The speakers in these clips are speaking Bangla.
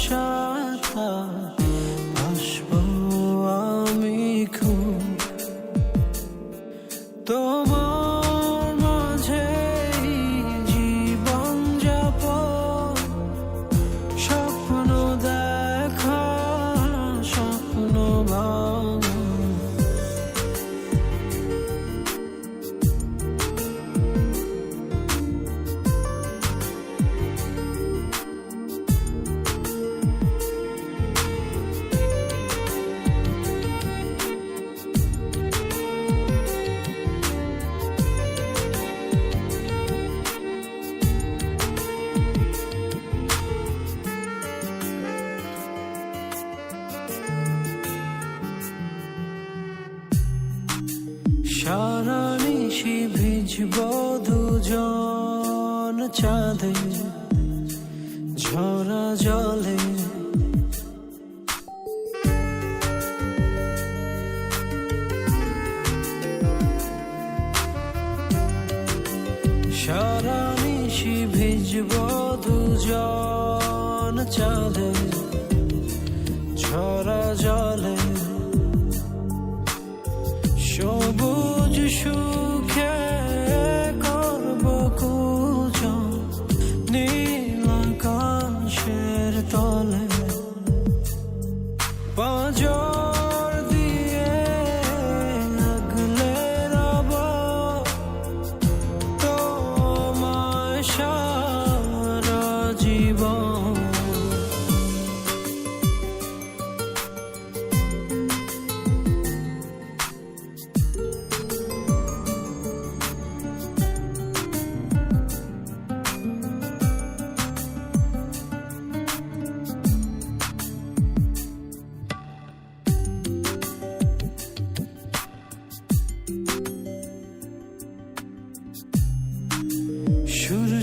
show. সারা নিশি ভিজব দুজন চাঁদে ঝরা জলে। সারা নিশি ভিজব দুজন চাঁদে ঝরা জলে। সবুজ সুখে করব কুজন নীল আকাশের তলে। পাঁজর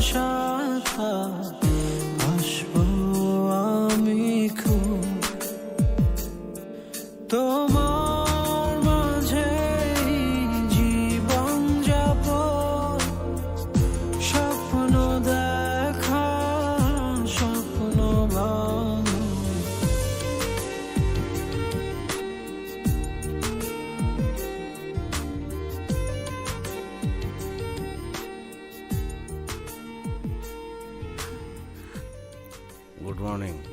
sunshine. morning.